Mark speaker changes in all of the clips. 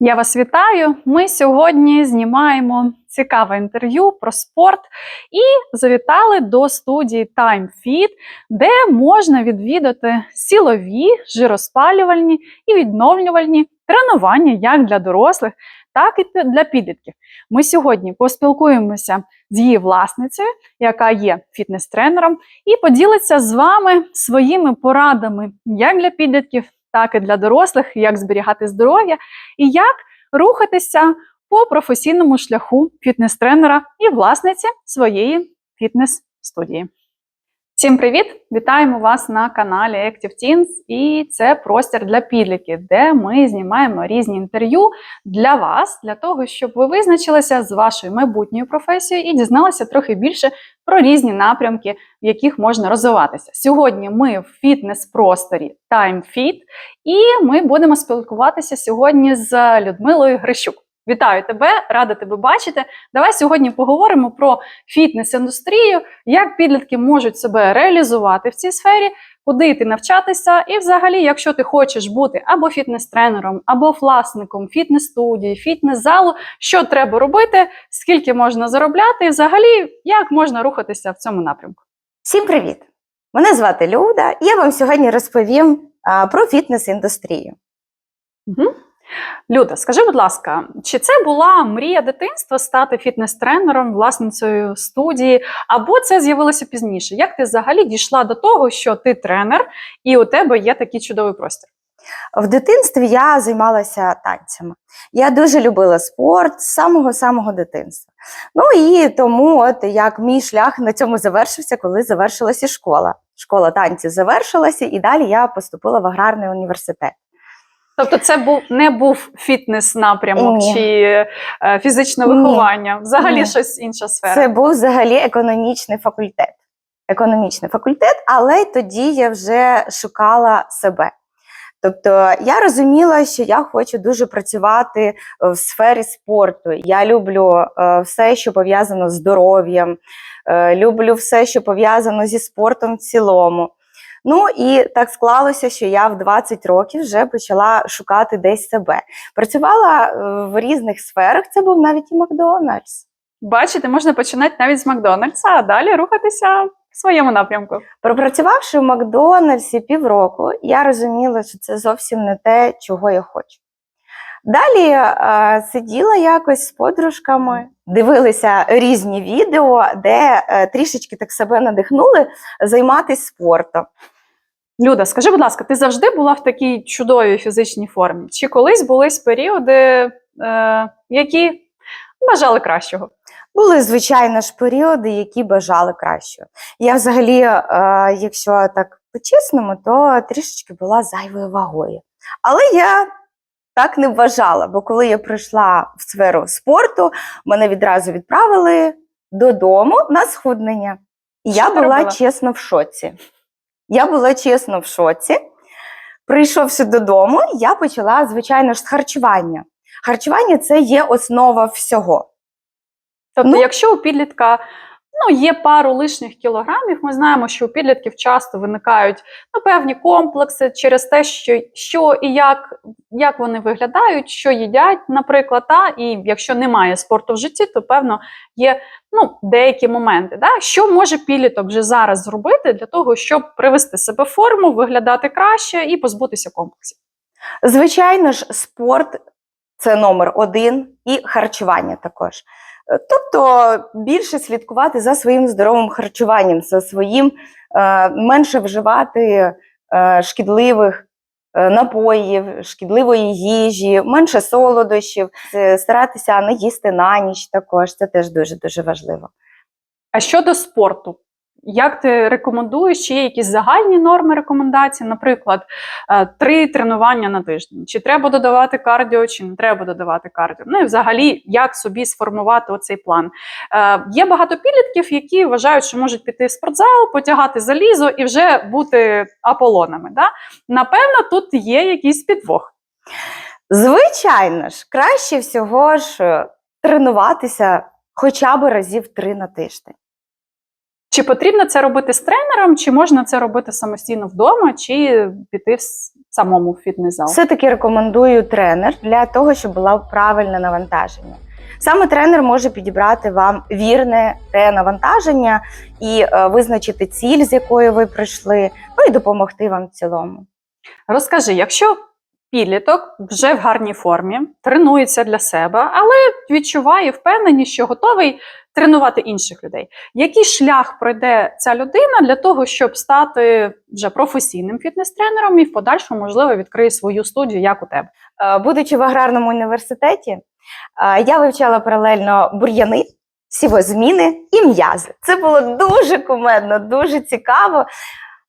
Speaker 1: Я вас вітаю. Ми сьогодні знімаємо цікаве інтерв'ю про спорт і завітали до студії Time Fit, де можна відвідати силові, жироспалювальні і відновлювальні тренування як для дорослих, так і для підлітків. Ми сьогодні поспілкуємося з її власницею, яка є фітнес-тренером, і поділиться з вами своїми порадами як для підлітків, так і для дорослих, як зберігати здоров'я і як рухатися по професійному шляху фітнес-тренера і власниці своєї фітнес-студії. Всім привіт! Вітаємо вас на каналі Active Teens і це простір для підлітків, де ми знімаємо різні інтерв'ю для вас, для того, щоб ви визначилися з вашою майбутньою професією і дізналися трохи більше про різні напрямки, в яких можна розвиватися. Сьогодні ми в фітнес-просторі Time Fit, і ми будемо спілкуватися сьогодні з Людмилою Грищук. Вітаю тебе, рада тебе бачити. Давай сьогодні поговоримо про фітнес-індустрію, як підлітки можуть себе реалізувати в цій сфері, куди йти навчатися, і, взагалі, якщо ти хочеш бути або фітнес-тренером, або власником фітнес-студії, фітнес-залу, що треба робити, скільки можна заробляти, і взагалі як можна рухатися в цьому напрямку.
Speaker 2: Всім привіт! Мене звати Люда, і я вам сьогодні розповім а, про фітнес-індустрію.
Speaker 1: Угу. Люда, скажи, будь ласка, чи це була мрія дитинства стати фітнес-тренером, власницею студії, або це з'явилося пізніше? Як ти взагалі дійшла до того, що ти тренер і у тебе є такий чудовий простір?
Speaker 2: В дитинстві я займалася танцями. Я дуже любила спорт з самого-самого дитинства. Ну і тому, от як мій шлях на цьому завершився, коли завершилася школа. Школа танців завершилася, і далі я поступила в аграрний університет.
Speaker 1: Тобто, це був не був фітнес-напрямок
Speaker 2: Ні.
Speaker 1: чи е, фізичне
Speaker 2: Ні.
Speaker 1: виховання, взагалі
Speaker 2: Ні.
Speaker 1: щось інша сфера.
Speaker 2: Це був взагалі економічний факультет. Економічний факультет, але й тоді я вже шукала себе. Тобто я розуміла, що я хочу дуже працювати в сфері спорту. Я люблю е, все, що пов'язано з здоров'ям, е, люблю все, що пов'язано зі спортом в цілому. Ну і так склалося, що я в 20 років вже почала шукати десь себе. Працювала е, в різних сферах. Це був навіть і Макдональдс.
Speaker 1: Бачите, можна починати навіть з Макдональдса, а далі рухатися в своєму напрямку.
Speaker 2: Пропрацювавши в Макдональдсі півроку, я розуміла, що це зовсім не те, чого я хочу. Далі е, сиділа якось з подружками, дивилися різні відео, де е, трішечки так себе надихнули займатися спортом.
Speaker 1: Люда, скажи, будь ласка, ти завжди була в такій чудовій фізичній формі? Чи колись були періоди, е, які бажали кращого?
Speaker 2: Були, звичайно ж, періоди, які бажали кращого. Я взагалі, е, якщо так по-чесному, то трішечки була зайвою вагою. Але я так не вважала, бо коли я прийшла в сферу спорту, мене відразу відправили додому на схуднення. І я була
Speaker 1: робила?
Speaker 2: чесно в шоці. Я була чесно в шоці. Прийшовши додому, я почала, звичайно ж, з харчування. Харчування це є основа всього.
Speaker 1: Тобто,
Speaker 2: Ну-
Speaker 1: якщо у підлітка ну, є пару лишніх кілограмів, ми знаємо, що у підлітків часто виникають ну, певні комплекси через те, що, що і як, як вони виглядають, що їдять, наприклад. Та? І якщо немає спорту в житті, то певно є ну, деякі моменти. Да? Що може підліток вже зараз зробити для того, щоб привести себе в форму, виглядати краще і позбутися комплексів?
Speaker 2: Звичайно ж, спорт це номер один, і харчування також. Е, Тобто більше слідкувати за своїм здоровим харчуванням, за своїм е, менше вживати е, шкідливих напоїв, шкідливої їжі, менше солодощів, старатися не їсти на ніч також. Це теж дуже дуже важливо.
Speaker 1: А щодо спорту, як ти рекомендуєш, чи є якісь загальні норми рекомендацій, наприклад, е, три тренування на тиждень? Чи треба додавати кардіо, чи не треба додавати кардіо? Ну і взагалі, як собі сформувати оцей план? Е, Є багато підлітків, які вважають, що можуть піти в спортзал, потягати залізо і вже бути аполонами. Да? Напевно, тут є якийсь підвох.
Speaker 2: Звичайно ж, краще всього ж е, тренуватися хоча б разів три на тиждень.
Speaker 1: Чи потрібно це робити з тренером, чи можна це робити самостійно вдома, чи піти в самому в фітнес-зал?
Speaker 2: Все-таки рекомендую тренер для того, щоб було правильне навантаження. Саме тренер може підібрати вам вірне те навантаження і е, визначити ціль, з якою ви прийшли, ну і допомогти вам в цілому.
Speaker 1: Розкажи, якщо підліток вже в гарній формі, тренується для себе, але відчуває впевненість, що готовий тренувати інших людей. Який шлях пройде ця людина для того, щоб стати вже професійним фітнес-тренером і в подальшому, можливо, відкриє свою студію, як у тебе?
Speaker 2: Е, Будучи в аграрному університеті, е, я вивчала паралельно бур'яни, сівозміни і м'язи. Це було дуже кумедно, дуже цікаво.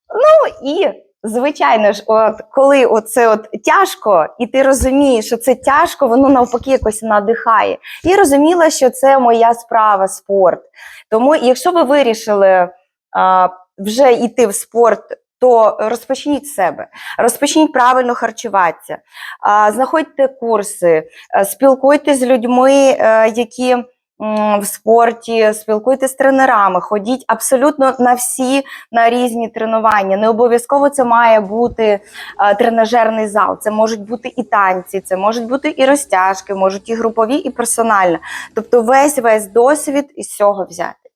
Speaker 2: Ну і звичайно ж, от коли оце от тяжко, і ти розумієш, що це тяжко, воно навпаки якось надихає. Я розуміла, що це моя справа, спорт. Тому, якщо ви вирішили а, вже йти в спорт, то розпочніть себе, розпочніть правильно харчуватися, а, знаходьте курси, спілкуйтесь з людьми, е, які в спорті, спілкуйтесь з тренерами, ходіть абсолютно на всі на різні тренування. Не обов'язково це має бути е, тренажерний зал. Це можуть бути і танці, це можуть бути і розтяжки, можуть і групові, і персональні. Тобто весь весь досвід із цього взяти.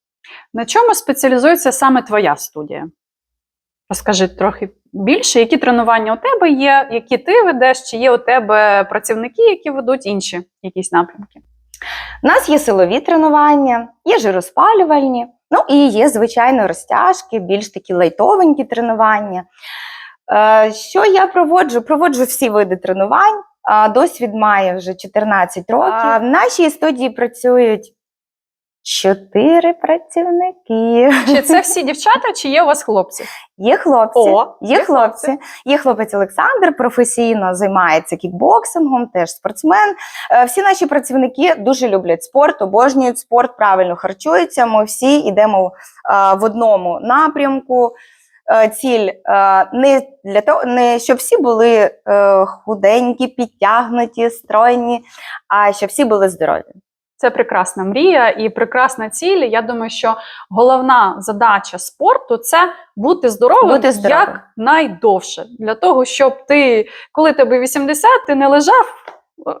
Speaker 1: На чому спеціалізується саме твоя студія? Розкажи трохи більше, які тренування у тебе є, які ти ведеш, чи є у тебе працівники, які ведуть інші якісь напрямки?
Speaker 2: У нас є силові тренування, є жироспалювальні, ну і є, звичайно, розтяжки, більш такі лайтовенькі тренування. Е, Що я проводжу? Проводжу всі види тренувань. Досвід має вже 14 років. В нашій студії працюють чотири працівники.
Speaker 1: Чи це всі дівчата, чи є у вас хлопці?
Speaker 2: Є хлопці,
Speaker 1: О,
Speaker 2: є
Speaker 1: є
Speaker 2: хлопці. Є хлопець Олександр, професійно займається кікбоксингом, теж спортсмен. Е, Всі наші працівники дуже люблять спорт, обожнюють спорт, правильно харчуються. Ми всі йдемо е, в одному напрямку. Е, Ціль е, не для того, не щоб всі були е, худенькі, підтягнуті, стройні, а щоб всі були здорові.
Speaker 1: Це прекрасна мрія і прекрасна ціль. Я думаю, що головна задача спорту це бути здоровим,
Speaker 2: Бути здоровим.
Speaker 1: як найдовше. Для того, щоб ти, коли тобі 80, ти не лежав е,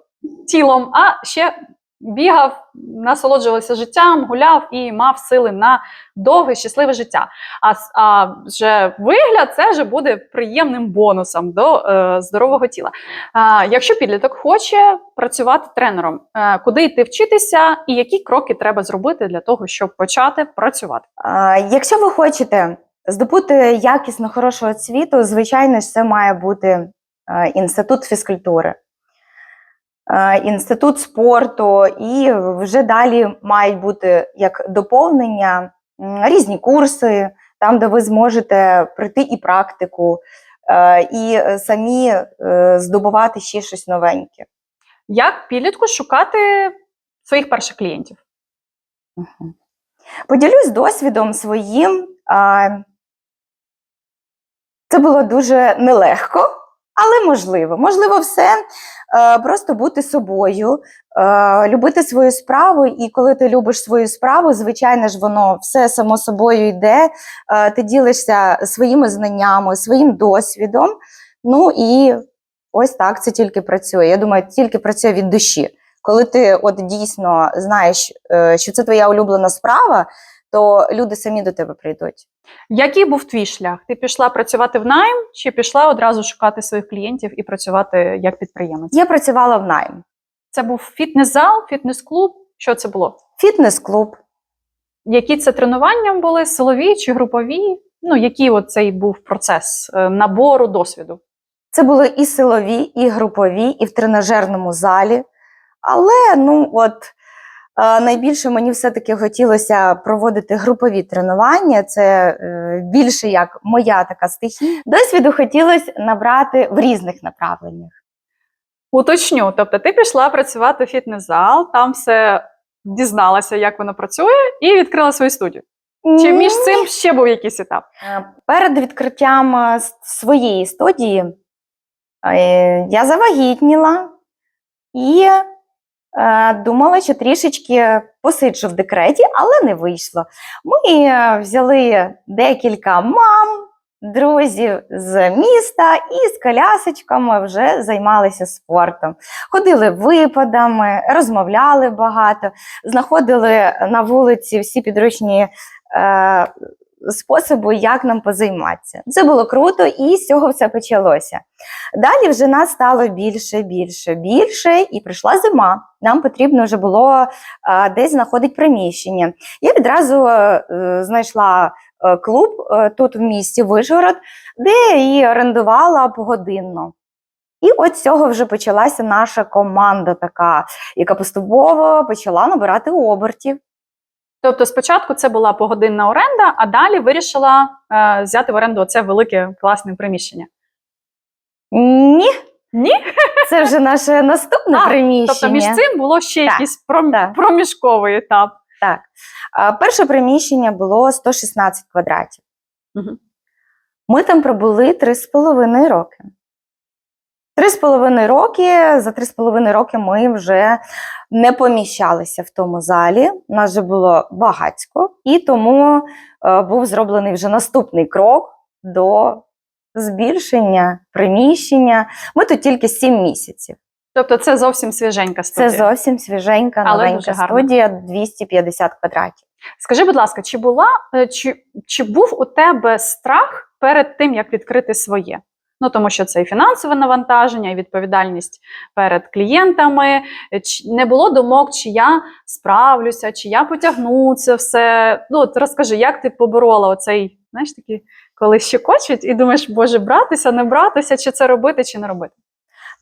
Speaker 1: тілом, а ще бігав, насолоджувався життям, гуляв і мав сили на довге, щасливе життя. А, а вже вигляд це вже буде приємним бонусом до е, здорового тіла. А, якщо підліток хоче працювати тренером, е, куди йти вчитися, і які кроки треба зробити для того, щоб почати працювати?
Speaker 2: А, Якщо ви хочете здобути якісно хорошу освіту, звичайно ж, це має бути е, інститут фізкультури, е, інститут спорту, і вже далі мають бути як доповнення різні курси, там, де ви зможете пройти і практику, е, і е, самі е, здобувати ще щось новеньке.
Speaker 1: Як підлітку шукати своїх перших клієнтів?
Speaker 2: Поділюсь досвідом своїм. Це було дуже нелегко, але можливо. Можливо, все е, просто бути собою, е, любити свою справу. І коли ти любиш свою справу, звичайно ж, воно все само собою йде. Е, Ти ділишся своїми знаннями, своїм досвідом. Ну і ось так це тільки працює. Я думаю, тільки працює від душі. Коли ти от дійсно знаєш, що це твоя улюблена справа, то люди самі до тебе прийдуть.
Speaker 1: Який був твій шлях? Ти пішла працювати в найм, чи пішла одразу шукати своїх клієнтів і працювати як підприємець?
Speaker 2: Я працювала в найм.
Speaker 1: Це був фітнес-зал, фітнес-клуб. Що це було?
Speaker 2: Фітнес-клуб.
Speaker 1: Які це тренування були? Силові чи групові? Ну, який цей був процес е, набору досвіду?
Speaker 2: Це були і силові, і групові, і в тренажерному залі. Але ну от найбільше мені все-таки хотілося проводити групові тренування. Це е, більше як моя така стихія. Досвіду хотілося набрати в різних направленнях.
Speaker 1: Уточню, тобто ти пішла працювати в фітнес-зал, там все дізналася, як воно працює, і відкрила свою студію. Чи між цим ще був якийсь етап?
Speaker 2: Е, Перед відкриттям е, своєї студії я завагітніла і Думала, що трішечки посиджу в декреті, але не вийшло. Ми е, взяли декілька мам, друзів з міста і з колясочками вже займалися спортом. Ходили випадами, розмовляли багато, знаходили на вулиці всі підручні способи, як нам позайматися. Це було круто, і з цього все почалося. Далі вже нас стало більше, більше, більше, і прийшла зима. Нам потрібно вже було е, десь знаходити приміщення. Я відразу е, знайшла е, клуб е, тут в місті Вишгород, де її орендувала погодинно. І от з цього вже почалася наша команда, така, яка поступово почала набирати обертів.
Speaker 1: Тобто, спочатку це була погодинна оренда, а далі вирішила е, взяти в оренду це велике класне приміщення.
Speaker 2: Ні,
Speaker 1: Ні?
Speaker 2: це вже наше наступне
Speaker 1: А,
Speaker 2: приміщення.
Speaker 1: Тобто між цим було ще
Speaker 2: Так,
Speaker 1: якийсь пром...
Speaker 2: так.
Speaker 1: проміжковий етап.
Speaker 2: Так. А, Перше приміщення було 116 квадратів.
Speaker 1: Мгм.
Speaker 2: Ми там пробули 3,5 роки. Три з половиною роки, за три з половиною роки ми вже не поміщалися в тому залі. Нас вже було багатько, і тому е, був зроблений вже наступний крок до збільшення приміщення. Ми тут тільки 7 місяців.
Speaker 1: Тобто це зовсім свіженька
Speaker 2: Це зовсім свіженька,
Speaker 1: Але
Speaker 2: новенька студія 250 квадратів.
Speaker 1: Скажи, будь ласка, чи була е, чи, чи був у тебе страх перед тим, як відкрити своє? Ну тому що це і фінансове навантаження, і відповідальність перед клієнтами. Не було думок, чи я справлюся, чи я потягну це все. Ну от розкажи, як ти поборола оцей, знаєш, такий, коли щекочуть, і думаєш, боже, братися, не братися, чи це робити, чи не робити?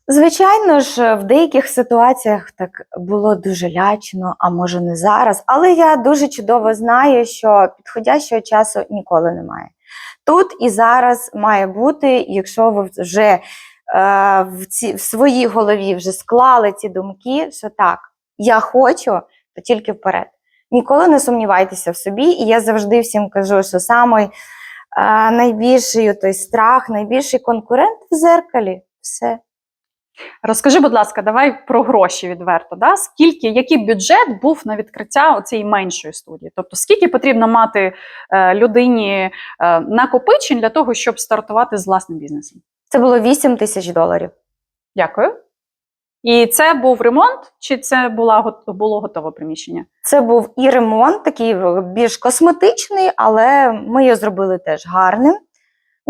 Speaker 2: Звичайно ж, в деяких ситуаціях так було дуже лячно, а може не зараз. Але я дуже чудово знаю, що підходящого часу ніколи немає. Тут і зараз має бути, якщо ви вже е, в, ці, в своїй голові вже склали ці думки, що так, я хочу, то тільки вперед. Ніколи не сумнівайтеся в собі, і я завжди всім кажу, що самий е, найбільший той страх, найбільший конкурент в зеркалі все.
Speaker 1: Розкажи, будь ласка, давай про гроші відверто. Да? Скільки, який бюджет був на відкриття цієї меншої студії? Тобто, скільки потрібно мати е, людині е, накопичень для того, щоб стартувати з власним бізнесом?
Speaker 2: Це було 8 тисяч доларів.
Speaker 1: Дякую. І це був ремонт, чи це була було готове приміщення?
Speaker 2: Це був і ремонт, такий більш косметичний, але ми його зробили теж гарним.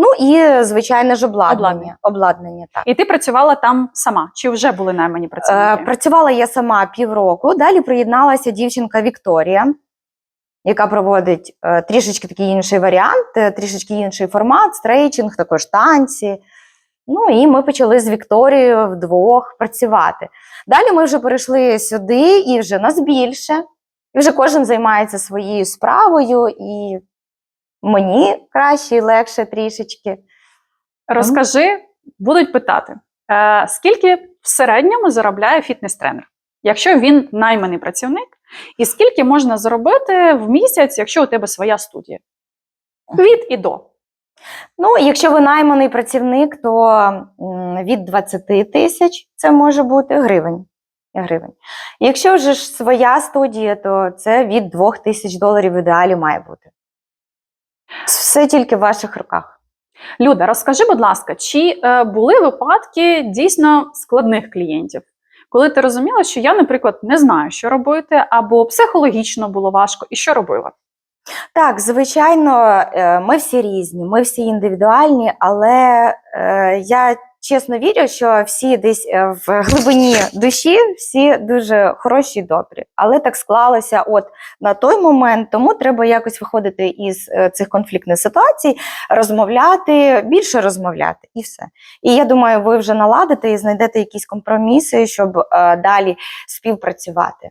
Speaker 2: Ну і, звичайно ж, обладнання.
Speaker 1: Обладнання.
Speaker 2: Обладнання, так.
Speaker 1: І ти працювала там сама? Чи вже були наймані
Speaker 2: Е, працювала я сама півроку. Далі приєдналася дівчинка Вікторія, яка проводить е, трішечки такий інший варіант, е, трішечки інший формат, стрейчинг, також танці. Ну і ми почали з Вікторією вдвох працювати. Далі ми вже перейшли сюди, і вже нас більше. І вже кожен займається своєю справою, і мені краще і легше трішечки.
Speaker 1: Розкажи, будуть питати, е, скільки в середньому заробляє фітнес-тренер, якщо він найманий працівник, і скільки можна заробити в місяць, якщо у тебе своя студія? Від і до.
Speaker 2: Ну, якщо ви найманий працівник, то від 20 тисяч це може бути гривень. гривень. Якщо вже ж своя студія, то це від 2 тисяч доларів в ідеалі має бути. Все тільки в ваших руках.
Speaker 1: Люда, розкажи, будь ласка, чи е, були випадки дійсно складних клієнтів? Коли ти розуміла, що я, наприклад, не знаю, що робити, або психологічно було важко, і що робила?
Speaker 2: Так, звичайно, е, ми всі різні, ми всі індивідуальні, але е, я чесно вірю, що всі десь е, в глибині душі всі дуже хороші і добрі. Але так склалося от на той момент, тому треба якось виходити із е, цих конфліктних ситуацій, розмовляти, більше розмовляти і все. І я думаю, ви вже наладите і знайдете якісь компроміси, щоб е, далі співпрацювати.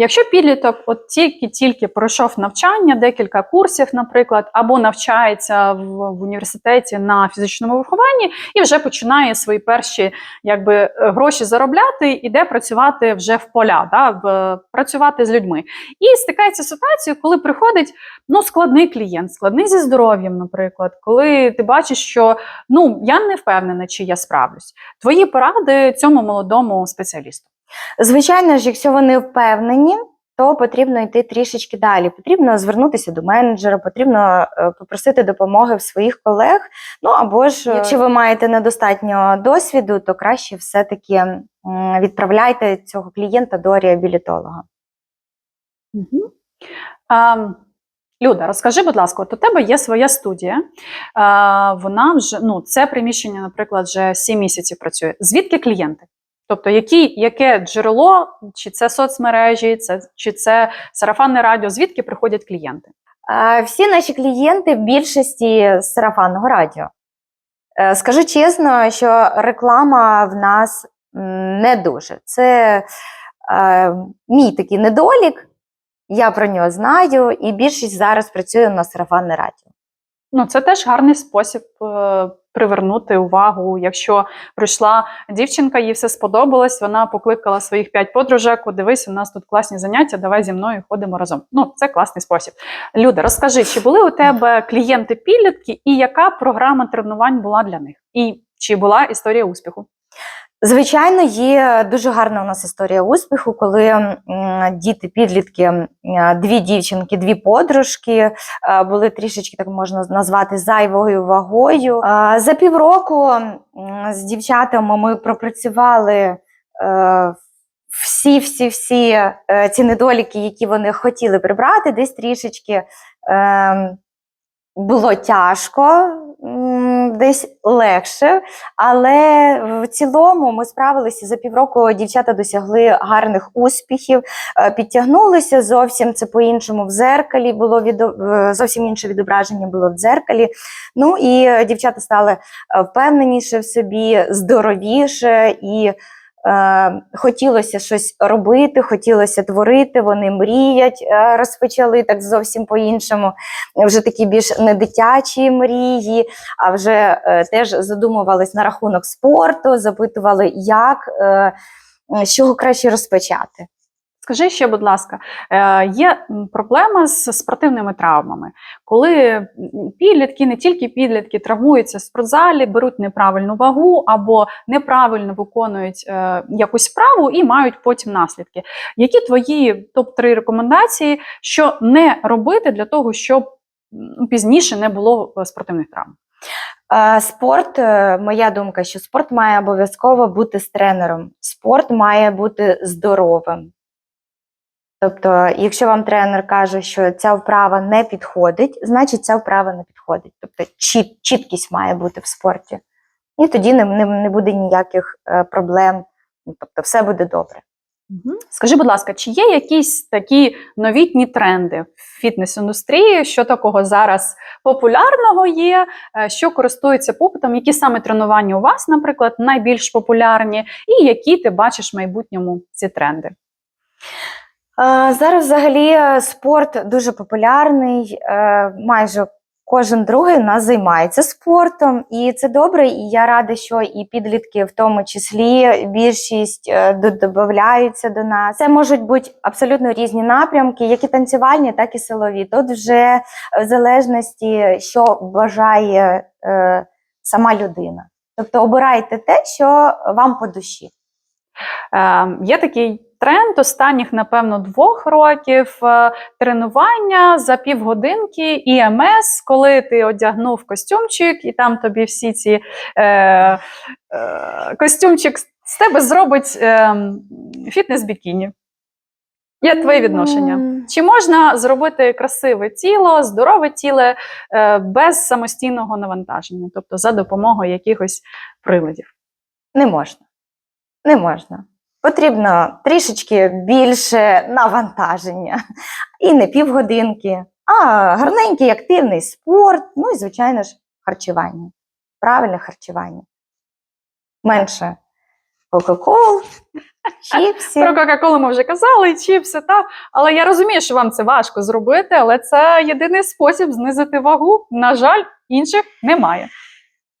Speaker 1: Якщо підліток от тільки-тільки пройшов навчання, декілька курсів, наприклад, або навчається в, в університеті на фізичному вихованні і вже починає свої перші якби, е, гроші заробляти, іде працювати вже в поля, да, в, працювати з людьми. І стикається з ситуацією, коли приходить ну, складний клієнт, складний зі здоров'ям, наприклад, коли ти бачиш, що ну, я не впевнена, чи я справлюсь. Твої поради цьому молодому спеціалісту.
Speaker 2: Звичайно ж, якщо вони впевнені, то потрібно йти трішечки далі. Потрібно звернутися до менеджера, потрібно е, попросити допомоги в своїх колег. Ну або ж, е, якщо ви маєте недостатньо досвіду, то краще все-таки відправляйте цього клієнта до реабілітолога.
Speaker 1: Угу. А, Люда, розкажи, будь ласка, от у тебе є своя студія. А, вона вже ну, це приміщення, наприклад, вже 7 місяців працює. Звідки клієнти? Тобто, які, яке джерело, чи це соцмережі, це, чи це сарафанне радіо, звідки приходять клієнти?
Speaker 2: Всі наші клієнти в більшості з сарафанного радіо. Е, Скажу чесно, що реклама в нас не дуже. Це е, мій такий недолік. Я про нього знаю, і більшість зараз працює на сарафанне радіо.
Speaker 1: Ну, це теж гарний спосіб е, привернути увагу. Якщо прийшла дівчинка, їй все сподобалось, вона покликала своїх п'ять подружок, «О, дивись, у нас тут класні заняття, давай зі мною ходимо разом. Ну, це класний спосіб. Люда, розкажи, чи були у тебе клієнти підлітки, і яка програма тренувань була для них? І чи була історія успіху?
Speaker 2: Звичайно, є дуже гарна у нас історія успіху, коли діти, підлітки, дві дівчинки, дві подружки е, були трішечки, так можна назвати, зайвою вагою. Е, За півроку з дівчатами ми пропрацювали е, всі, всі, всі е, ці недоліки, які вони хотіли прибрати, десь трішечки. е, Було тяжко, десь легше, але в цілому ми справилися за півроку. Дівчата досягли гарних успіхів, е, підтягнулися зовсім це по-іншому в дзеркалі. Було відо... е, зовсім інше відображення було в дзеркалі. Ну і дівчата стали е, впевненіше в собі, здоровіше і. Е, хотілося щось робити, хотілося творити. Вони мріять, е, розпочали так зовсім по-іншому. Вже такі більш не дитячі мрії, а вже е, теж задумувались на рахунок спорту, запитували, як з чого краще розпочати.
Speaker 1: Скажи ще, будь ласка, е, є проблема з спортивними травмами, коли підлітки, не тільки підлітки, травмуються в спортзалі, беруть неправильну вагу або неправильно виконують е, якусь справу і мають потім наслідки. Які твої топ-3 рекомендації, що не робити для того, щоб пізніше не було е, спортивних травм?
Speaker 2: Спорт, моя думка, що спорт має обов'язково бути з тренером. Спорт має бути здоровим. Тобто, якщо вам тренер каже, що ця вправа не підходить, значить ця вправа не підходить. Тобто чіт, чіткість має бути в спорті. І тоді не, не, не буде ніяких е, проблем. Ну, Тобто, все буде добре.
Speaker 1: Мгм. Скажи, будь ласка, чи є якісь такі новітні тренди в фітнес-індустрії, що такого зараз популярного є, е, що користується попитом, які саме тренування у вас, наприклад, найбільш популярні, і які ти бачиш в майбутньому ці тренди?
Speaker 2: Зараз взагалі е, спорт дуже популярний. е, Майже кожен другий у нас займається спортом, і це добре. І я рада, що і підлітки, в тому числі, більшість е, додаються до нас. Це можуть бути абсолютно різні напрямки, як і танцювальні, так і силові. Тут вже в залежності, що бажає сама людина. Тобто обирайте те, що вам по душі.
Speaker 1: Е, є такий тренд останніх, напевно, двох років е, тренування за півгодинки ІМС, коли ти одягнув костюмчик, і там тобі всі ці е, е, костюмчик з тебе зробить е, фітнес-бікіні. Є твоє відношення. Чи можна зробити красиве тіло, здорове тіло е, без самостійного навантаження, тобто за допомогою якихось приладів?
Speaker 2: Не можна. Не можна. Потрібно трішечки більше навантаження. І не півгодинки, а гарненький активний спорт, ну і, звичайно ж, харчування. Правильне харчування. Менше кока-кол, чіпсів.
Speaker 1: Про Кока-Колу ми вже казали, чіпси, та. Але я розумію, що вам це важко зробити, але це єдиний спосіб знизити вагу. На жаль, інших немає.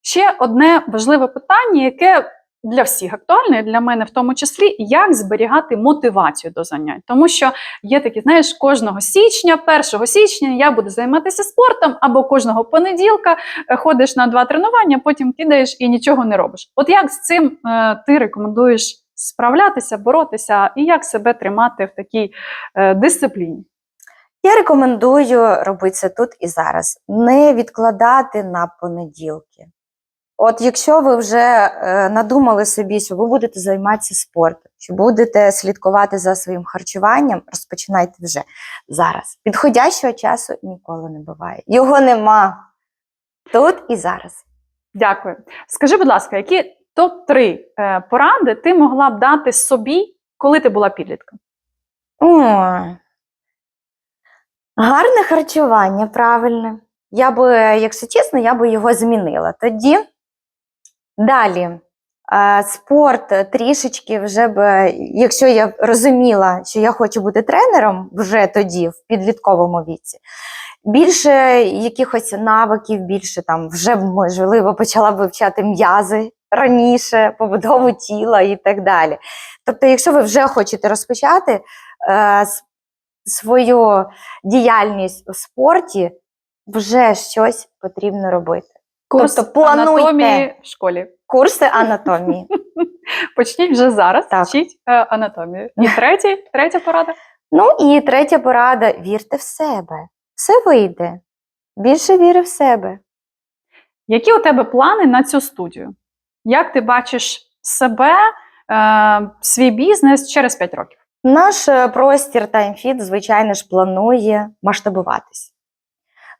Speaker 1: Ще одне важливе питання, яке для всіх актуальне, і для мене в тому числі, як зберігати мотивацію до занять. Тому що є такі, знаєш, кожного січня, 1 січня я буду займатися спортом, або кожного понеділка е, ходиш на два тренування, потім кидаєш і нічого не робиш. От як з цим е, ти рекомендуєш справлятися, боротися і як себе тримати в такій е, дисципліні?
Speaker 2: Я рекомендую робити це тут і зараз, не відкладати на понеділки. От якщо ви вже е, надумали собі, що ви будете займатися спортом, що будете слідкувати за своїм харчуванням, розпочинайте вже зараз. Підходящого часу ніколи не буває. Його нема тут і зараз.
Speaker 1: Дякую. Скажи, будь ласка, які топ-3 е, поради ти могла б дати собі, коли ти була підлітком?
Speaker 2: О, гарне харчування, правильне. Я би, якщо чесно, я би його змінила. Тоді далі. Спорт трішечки вже б, якщо я розуміла, що я хочу бути тренером вже тоді, в підлітковому віці, більше якихось навиків, більше там вже можливо почала б вивчати м'язи раніше, побудову тіла і так далі. Тобто, якщо ви вже хочете розпочати е, свою діяльність у спорті, вже щось потрібно робити.
Speaker 1: Курс
Speaker 2: Тобто плануйте.
Speaker 1: анатомії в школі.
Speaker 2: Курси анатомії.
Speaker 1: Почніть вже зараз,
Speaker 2: Так.
Speaker 1: вчіть е, анатомію. І третій, третя порада.
Speaker 2: Ну і третя порада: вірте в себе. Все вийде. Більше віри в себе.
Speaker 1: Які у тебе плани на цю студію? Як ти бачиш себе, е, свій бізнес через 5 років?
Speaker 2: Наш е, простір TimeFit, звичайно ж, планує масштабуватись.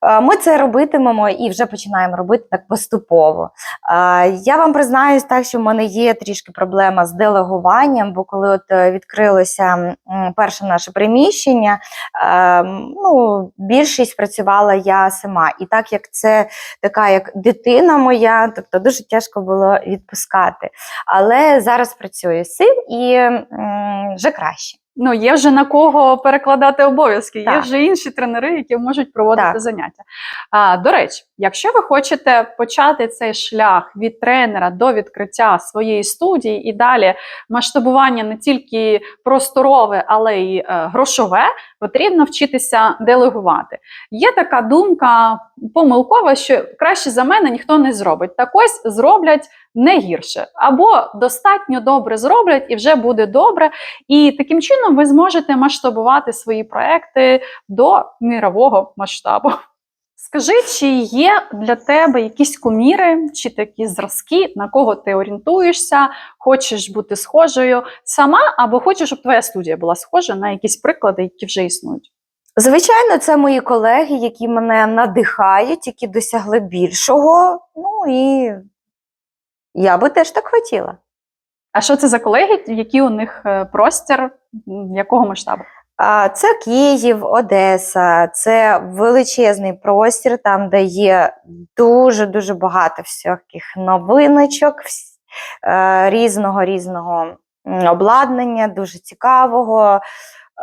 Speaker 2: Е, Ми це робитимемо і вже починаємо робити так поступово. Е, Я вам признаюсь так, що в мене є трішки проблема з делегуванням, бо коли от е, відкрилося перше наше приміщення, е, ну, більшість працювала я сама. І так як це така як дитина моя, тобто дуже тяжко було відпускати. Але зараз працюю з цим і вже краще.
Speaker 1: Ну, є вже на кого перекладати обов'язки, є вже інші тренери, які можуть проводити
Speaker 2: Так.
Speaker 1: заняття. А, до речі, якщо ви хочете почати цей шлях від тренера до відкриття своєї студії і далі масштабування не тільки просторове, але й е, грошове, потрібно вчитися делегувати. Є така думка помилкова, що краще за мене ніхто не зробить. Так ось зроблять не гірше, або достатньо добре зроблять, і вже буде добре. І таким чином ви зможете масштабувати свої проекти до мірового масштабу. Скажи, чи є для тебе якісь куміри чи такі зразки, на кого ти орієнтуєшся, хочеш бути схожою сама, або хочеш, щоб твоя студія була схожа на якісь приклади, які вже існують?
Speaker 2: Звичайно, це мої колеги, які мене надихають, які досягли більшого. Ну і я би теж так хотіла.
Speaker 1: А що це за колеги? Який у них е, простір, якого масштабу?
Speaker 2: Це Київ, Одеса, це величезний простір, там, де є дуже-дуже багато всяких новиночок, е, різного різного обладнання, дуже цікавого,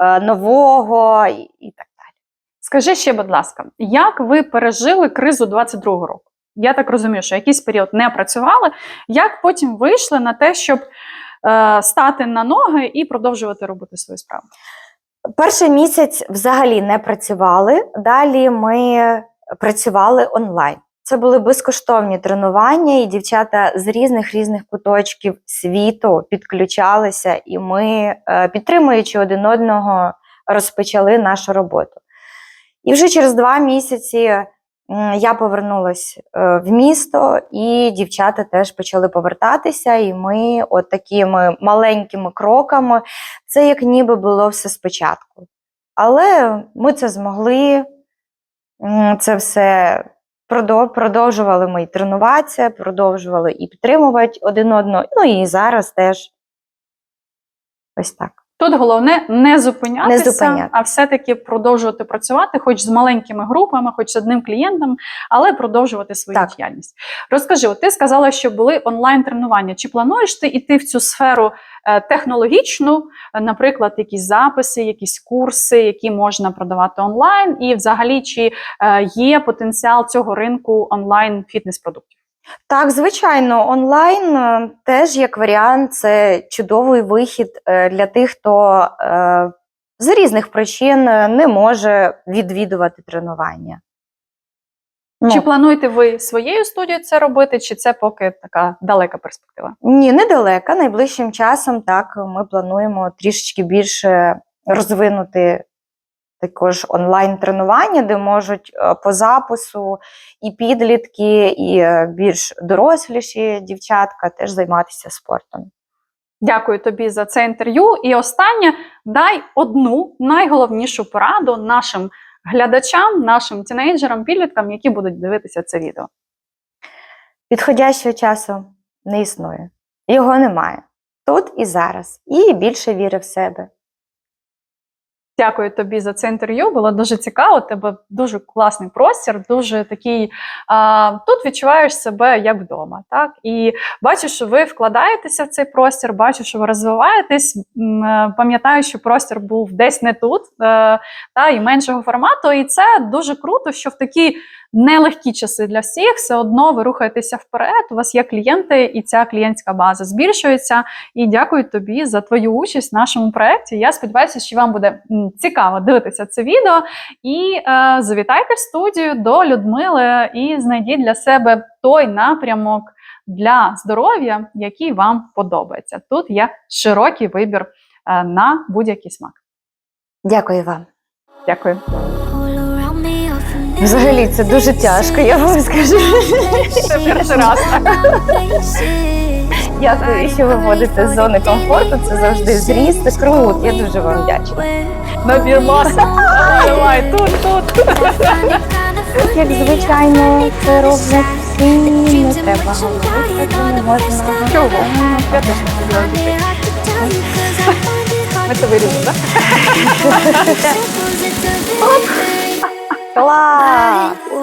Speaker 2: е, нового і так далі.
Speaker 1: Скажи ще, будь ласка, як ви пережили кризу 22-го року? Я так розумію, що якийсь період не працювали. Як потім вийшли на те, щоб е, стати на ноги і продовжувати робити свою справу?
Speaker 2: Перший місяць взагалі не працювали. Далі ми працювали онлайн. Це були безкоштовні тренування, і дівчата з різних різних куточків світу підключалися, і ми, е, підтримуючи один одного, розпочали нашу роботу. І вже через два місяці я повернулася е, в місто, і дівчата теж почали повертатися. І ми, от такими маленькими кроками, це як ніби було все спочатку. Але ми це змогли, це все продовжували ми і тренуватися, продовжували і підтримувати один одного. Ну і зараз теж ось так.
Speaker 1: Тут головне не зупинятися,
Speaker 2: Не зупиняти.
Speaker 1: а все-таки продовжувати працювати, хоч з маленькими групами, хоч з одним клієнтом, але продовжувати свою
Speaker 2: Так.
Speaker 1: діяльність. Розкажи, от ти сказала, що були онлайн-тренування. Чи плануєш ти йти в цю сферу е, технологічну, наприклад, якісь записи, якісь курси, які можна продавати онлайн, і взагалі чи е, є потенціал цього ринку онлайн фітнес-продуктів?
Speaker 2: Так, звичайно, онлайн е, теж як варіант, це чудовий вихід е, для тих, хто е, з різних причин не може відвідувати тренування. Ну,
Speaker 1: Чи плануєте ви своєю студією це робити, чи це поки така далека перспектива?
Speaker 2: Ні, недалека. Найближчим часом так ми плануємо трішечки більше розвинути також онлайн-тренування, де можуть е, по запису і підлітки, і е, більш доросліші дівчатка теж займатися спортом.
Speaker 1: Дякую тобі за це інтерв'ю. І останнє дай одну найголовнішу пораду нашим глядачам, нашим тінейджерам, підліткам, які будуть дивитися це відео.
Speaker 2: Підходящого часу не існує. Його немає. Тут і зараз. І більше віри в себе.
Speaker 1: Дякую тобі за це інтерв'ю. Було дуже цікаво. Тебе дуже класний простір, дуже такий. А, тут відчуваєш себе як вдома. Так і бачу, що ви вкладаєтеся в цей простір. Бачу, що ви розвиваєтесь. Е, Пам'ятаю, що простір був десь не тут, е, та і меншого формату. І це дуже круто, що в такі нелегкі часи для всіх все одно ви рухаєтеся вперед. У вас є клієнти, і ця клієнтська база збільшується. І дякую тобі за твою участь в нашому проєкті. Я сподіваюся, що вам буде цікаво дивитися це відео. І е, завітайте в студію до Людмили і знайдіть для себе той напрямок для здоров'я, який вам подобається. Тут є широкий вибір е, на будь-який смак.
Speaker 2: Дякую вам.
Speaker 1: Дякую.
Speaker 2: Взагалі це дуже тяжко, я вам скажу.
Speaker 1: Це перший раз.
Speaker 2: Дякую, що ви вводите з зони комфорту. Це завжди зріст. Це круто. Я дуже вам вдячна.
Speaker 1: Набір. Давай, тут, тут.
Speaker 2: Як звичайно, це роблять всі. Не треба говорити, не можна.
Speaker 1: Чого? Я теж не хотіла дітей. Ми це вирізали, так?
Speaker 2: เพ